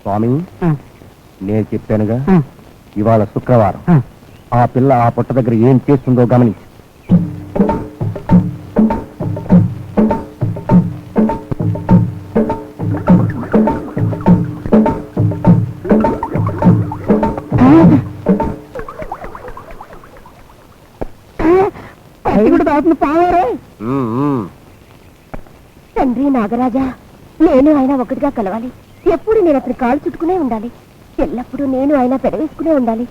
స్వామి నేను చెప్పానుగా ఇవాళ శుక్రవారం ఆ. పిల్ల ఆ పుట్ట దగ్గర ఏం చేస్తుందో గమనించు. తండ్రి నాగరాజా నేను ఆయన ఒకటిగా కలవాలి. ఎప్పుడు నేను అతని కాలు చుట్టుకునే ఉండాలి. ఎల్లప్పుడూ నేను ఆయన పెడవేసుకునే ఉండాలి.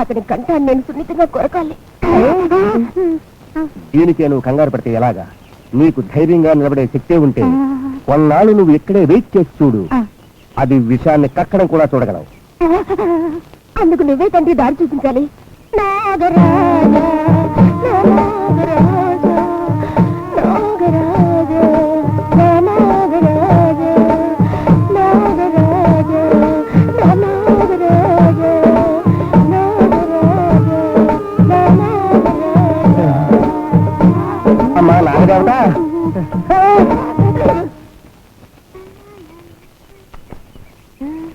అతని కంట నేను సున్నితంగా కొరకాలి. దీనికే నువ్వు కంగారు పడితే ఎలాగా? నీకు ధైర్యంగా నిలబడే శక్తే ఉంటే కొన్నాళ్ళు నువ్వు ఇక్కడే వెయిట్ చేసి చూడు. అది విషయాన్ని కక్కడం కూడా చూడగలవు. అందుకు నువ్వే తండ్రి దారి చూపించాలి. నాగరాజా నాగరాజా నాగరాజా.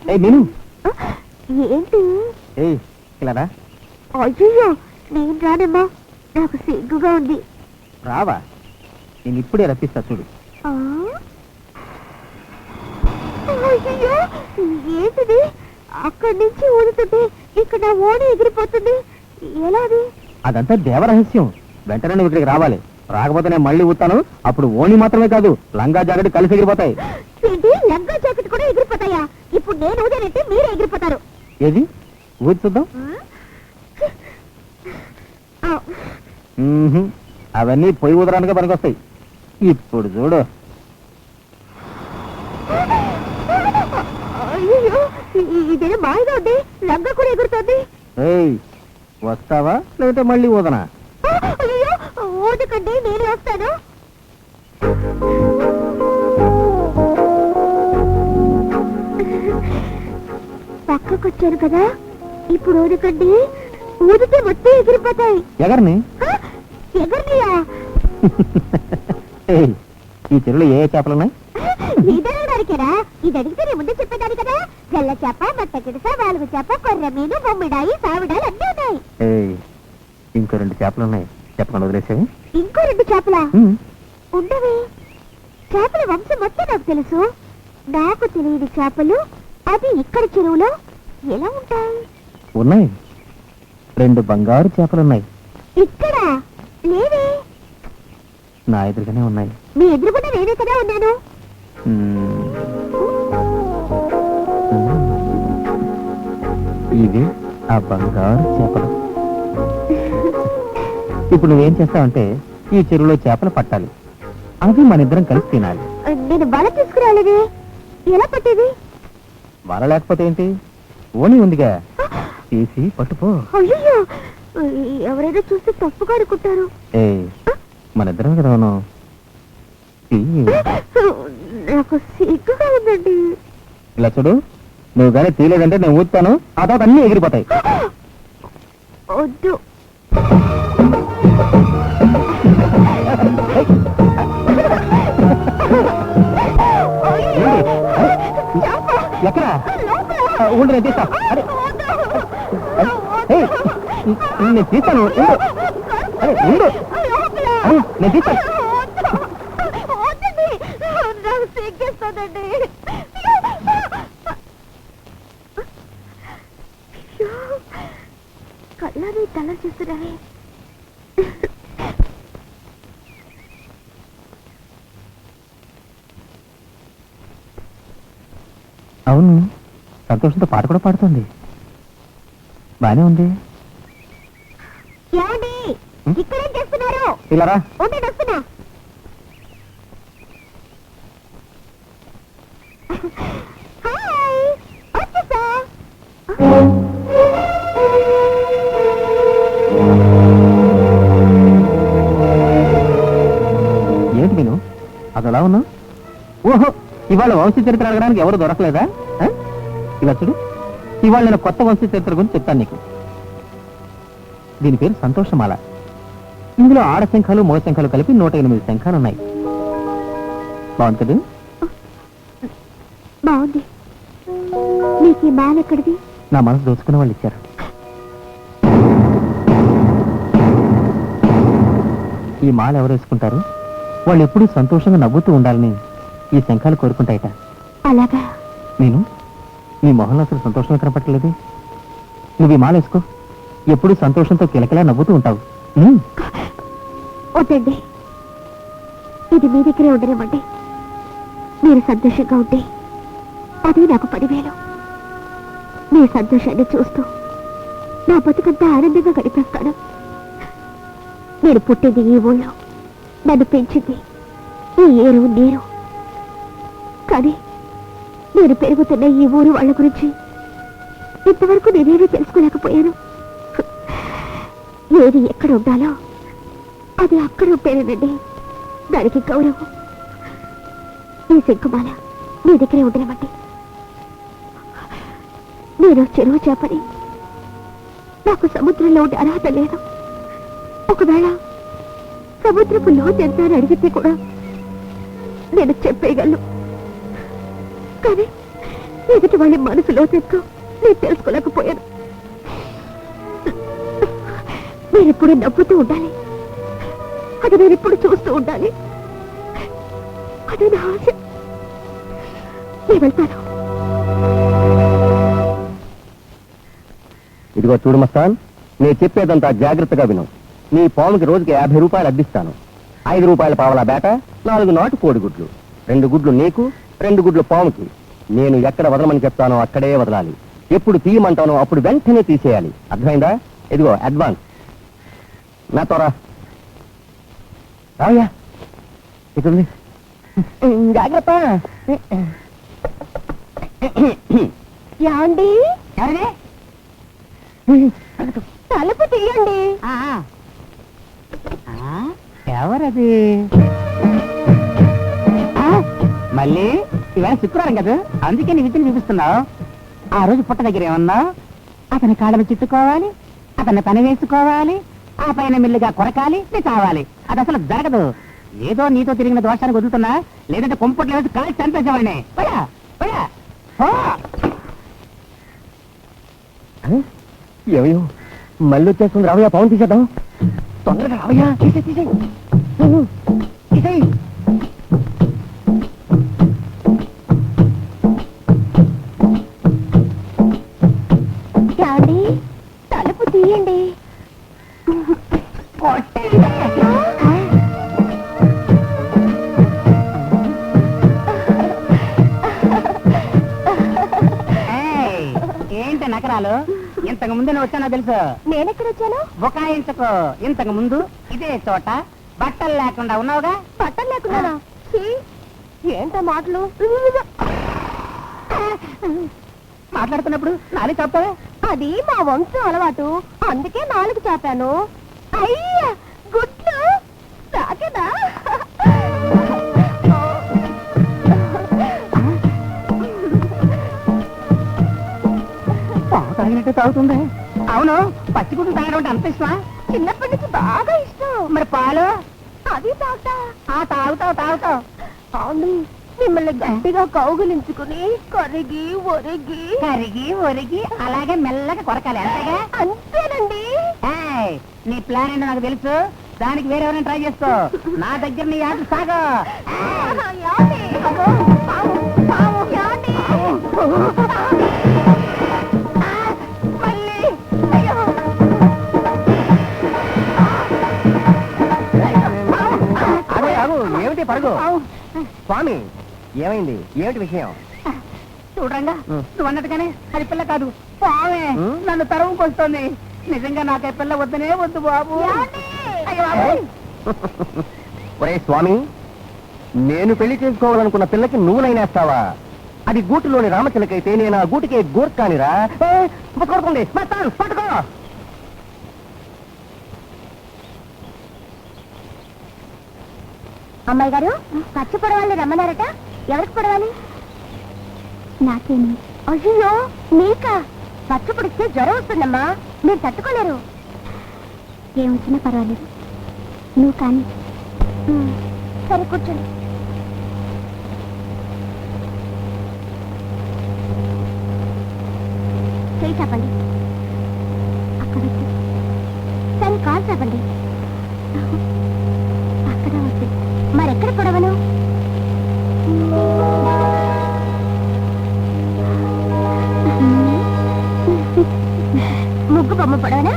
నేను ఏంటి? ఏయ్ ఇలారా అయ్యో నేను రానమ్మా. నాకు సిగ్గుగా ఉంది. రావా? నేను ఇప్పుడే రప్పిస్తా చూడు. ఆ? అయ్యయ్యో, ఏంటిది? అక్కడి నుంచి ఊదుతుంటే ఇక్కడ నా ఓడ ఎగిరిపోతుంది. ఎలా అది? అదంతా దేవరహస్యం. వెంటనే నువ్వు ఇక్కడికి రావాలి. రాకపోతే నేను మళ్ళీ ఊతాను. అప్పుడు ఓణి మాత్రమే కాదు లంగా జాకెట్ కలిసి ఎగిరిపోతాయి. ఏంటి? లంగా జాకెట్ కూడా ఎగిరిపోతాయా? ఇప్పుడు నేను ఊదేనంటే మీరే ఎగిరిపోతారు. ఏది? ఊది చూద్దాం. ఆ, మ్మ్హ్మ్. అవన్నీ పొయ్యి ఊదరానికే పనికొస్తాయి. ఇప్పుడు చూడు. అయ్యయ్యో, ఇ- ఇదేదో మాయగా ఉంది. లంగా కూడా ఎగురుతోంది. ఏయ్ వస్తావా? లేదంటే మళ్ళీ ఊదనా? ఊదకండి నేను వస్తాను. పక్కకొచ్చాను కదా ఇప్పుడు ఊదకండి ఊదితే మొత్తం ఎగిరిపోతాయి. ఎగరని? ఎగరనియా? ఈ చెరువులో ఏ చేపలున్నాయి? ఇదనడానికేనా ఇది అడిగితే నేను ముందే చెప్పేదాన్ని కదా. తెల్ల చేప మట్ట గిడస వాలుగు చేప కొర్ర మీను బొమ్మిడాయి సావిడాలు అన్నీ ఉన్నాయి. ఇంకో రెండు చేపలున్నాయి. చెప్పకుండా వదిలేసేవి ఇంకో రెండు చేపలా? ఉండవే. చేపల వంశం మొత్తం నాకు తెలుసు. నాకు తెలియని చేపలు అది ఇక్కడ చెరువులో ఎలా ఉంటాయి? ఉన్నాయి. రెండు బంగారు చేపలున్నాయి. ఇక్కడ? లేవే. నా ఎదురుగానే ఉన్నాయి. మీ ఎదురుగుండా నేనే కదా ఉన్నాను. ఇవి ఆ బంగారు చేపలు. ఇప్పుడు నువ్వేం చేస్తావంటే ఈ చెరువులో చేపలు పట్టాలి. అవి మన ఇద్దరం కలిసి తినాలి. నేను బల తీసుకురాలేదే? ఎలా పట్టేది? వల లేకపోతే ఏంటి? ఓని ఉందిగా. తీసి పట్టుపో. అయ్యో ఎవరైనా చూస్తే తప్పుగా అనుకుంటారు ఏ మన ఇద్దరం కదా తీయి. నాకు సిగ్గుగా ఉందండి. ఇలా చూడు నువ్వు కానీ తీయలేదంటే నేను ఊతాను ఆ తర్వాత అన్ని ఎగిరిపోతాయి. వద్దు. ఎక్కడ? ఉండు నేను తీస్తా. అరే. ఏయ్, నేను తీస్తాను. ఉండు. అరే ఉండు. అరే నేను తీస్తాను వద్దండి నాకు సిగ్గేస్తుందండి కళ్ళని తల చూస్తున్నారే అవును. సంతోషంతో పాట కూడా పాడుతుంది. బానే ఉంది. ఇక్కడేం చేస్తున్నారు? ఇలా రా. ఉండండి వస్తున్నా. హాయ్. వచ్చేసా. ఇవాళ వంశ చరిత్ర అడగడానికి ఎవరు దొరకలేదా? ఇలా చూడు ఇవాళ నేను కొత్త వంశ చరిత్ర గురించి చెప్తాను నీకు. దీని పేరు సంతోషమాల. ఇందులో ఆడ శంఖాలు మగ శంఖాలు కలిపి నూట ఎనిమిది శంఖాలు ఉన్నాయి. బాగుంటుంది బాగుంది. నీకు ఈ మాల ఎక్కడిది? నా మనసు దోచుకున్న వాళ్ళు ఇచ్చారు. ఈ మాల ఎవరు వేసుకుంటారు? వాళ్ళు ఎప్పుడూ సంతోషంగా నవ్వుతూ ఉండాలని ఈ శంఖాలు కోరుకుంటాయట. అలాగా? నేను? నీ మొహంలో అసలు సంతోషంగా కనపట్టలేదు నువ్వు ఈ మాల వేసుకో. ఎప్పుడూ సంతోషంతో కిలకిలా నవ్వుతూ ఉంటావు. ఉమ్. వద్దండి. ఇది మీ దగ్గరే ఉండనివ్వండి. మీరు సంతోషంగా ఉంటే అది నాకు పదివేలు. మీ సంతోషాన్ని చూస్తూ నా బతుకంతా ఆనందంగా గడిపేస్తాను. నేను పుట్టింది ఈ ఊళ్ళో. నన్ను పెంచింది ఈ ఏరు నీరు. కానీ నేను పెరుగుతున్న ఈ ఊరు వాళ్ళ గురించి ఇంతవరకు నేనేమీ తెలుసుకోలేకపోయాను. ఏది ఎక్కడ ఉండాలో అది అక్కడ ఉంటేనండి దానికి గౌరవం. ఈ శంకుమాల నీ దగ్గరే ఉండనివ్వండి. నేను చెరువు చేపని నాకు సముద్రంలో ఉండే అర్హత లేదు. ఒకవేళ సముద్రపు లోతు ఎంత అని అడిగితే కూడా నేను చెప్పేయగలను. కానీ ఎదుటి వాళ్ళ మనసులో లోతెంతో నేను తెలుసుకోలేకపోయాను. నేను ఎప్పుడు నవ్వుతూ ఉండాలి. అది నేను ఇప్పుడు చూస్తూ ఉండాలి. అదే నా ఆశ. నేను వెళ్తాను. ఇదిగో చూడు మస్తాన్ నేను చెప్పేదంతా జాగ్రత్తగా విను. నీ పాముకి రోజుకి యాభై రూపాయలు అద్దిస్తాను ఐదు రూపాయల పావలా బేట నాలుగు నాటు కోడిగుడ్లు. రెండు గుడ్లు నీకు రెండు గుడ్లు పాముకి. నేను ఎక్కడ వదలమని చెప్తానో అక్కడే వదలాలి. ఎప్పుడు తీయమంటానో అప్పుడు వెంటనే తీసేయాలి. అర్థమైందా? ఇదిగో అడ్వాన్స్ నా త్వర రావయ్యా. ఇటుంది జాగ్రత్త. తలుపు తీయండి. ఎవరది? మళ్ళీ ఇవాళ శుక్రవారం కదా? అందుకే నీ విద్యను చూపిస్తున్నావు. ఆ రోజు పుట్ట దగ్గర ఏమన్నా? అతని కాళ్ళను చుట్టుకోవాలి అతన్ని పని వేసుకోవాలి ఆ పైన మిల్లుగా కొరకాలి నీ కావాలి. అది అసలు జరగదు. ఏదో నీతో తిరిగిన దోషానికి వదులుతున్నా లేదంటే కొంపట్లో వేసి కాల్చి చంపేసేవాడిని. పోయా పోయా. ఏమయ్యో మళ్ళీ వచ్చేస్తుంది రావయ్యా పవన్ తీసేద్దాం. తొందరగా రావయ్యా. తీసే తీసే తీసేయ్. నకరాలు ఇంతకు ముందు నువ్వు వచ్చానో తెలుసు? నేనెక్కడ వచ్చాను? బుకాయించుకో ఇంతకు ముందు ఇదే చోట బట్టలు లేకుండా ఉన్నావుగా? పట్టం లేకున్నానా? ఛీ, ఏంటా మాటలు? మాట్లాడుతున్నప్పుడు నాలుగు చెప్తావే అది మా వంశం అలవాటు. అందుకే నాలుగు చాపాను. అయ్యా! గుడ్లు! నాకేనా తాగినట్టు తాగుతుంది? అవును పచ్చిగుడ్డు తాగడం అంటే అంత ఇష్టమా? చిన్నప్పటి నుంచి బాగా ఇష్టం. మరి పాలు? అది తాగుతా. ఆ తాగుతావు తాగుతావు. అవును మిమ్మల్ని గట్టిగా కౌగులించుకుని కరిగి ఒరిగి. కరిగి ఒరిగి అలాగే మెల్లగా కొరకాలి అంతేగా? అంతేనండి. ఏయ్, నీ ప్లాన్ ఏంటో నాకు తెలుసు. దానికి వేరెవరైనా ట్రై చేసుకో. నా దగ్గర నీ ఆట సాగు. పాము, పాము. స్వామి ఏమైంది? ఏమిటి విషయం? చూడరంగా ఉం. నువ్వు అన్నట్టుగానే అది పిల్ల కాదు. ఉం? నన్ను తరువుకొస్తుంది నిజంగా నాకు పిల్ల వద్దనే వద్దు బాబు. ఒరే స్వామి నేను పెళ్ళి చేసుకోవాలనుకున్న పిల్లకి నువ్వు నైనేస్తావా? అది గూటిలోని రామచిలకైతే నేను ఆ గూటికి గూర్ఖానిరా. ఏ, పట్టుకోండి పట్టుకో. అమ్మాయి గారు పచ్చి పొడవాలని రమ్మన్నారట. ఎవరికి పొడవాలి? నాకేమి. అయ్యో నీకా పచ్చి పొడిస్తే జ్వరం వస్తుందమ్మా. మీరు తట్టుకోలేరు. ఏమొచ్చినా పర్వాలేదు. నువ్వు కానీ. సరే కూర్చోండి. చేయి చెప్పండి అక్కడ. సరే కాలు చెప్పండి అక్కడ వద్దు మరెక్కడ పొడవను? ముగ్గు బొమ్మ పొడవనా?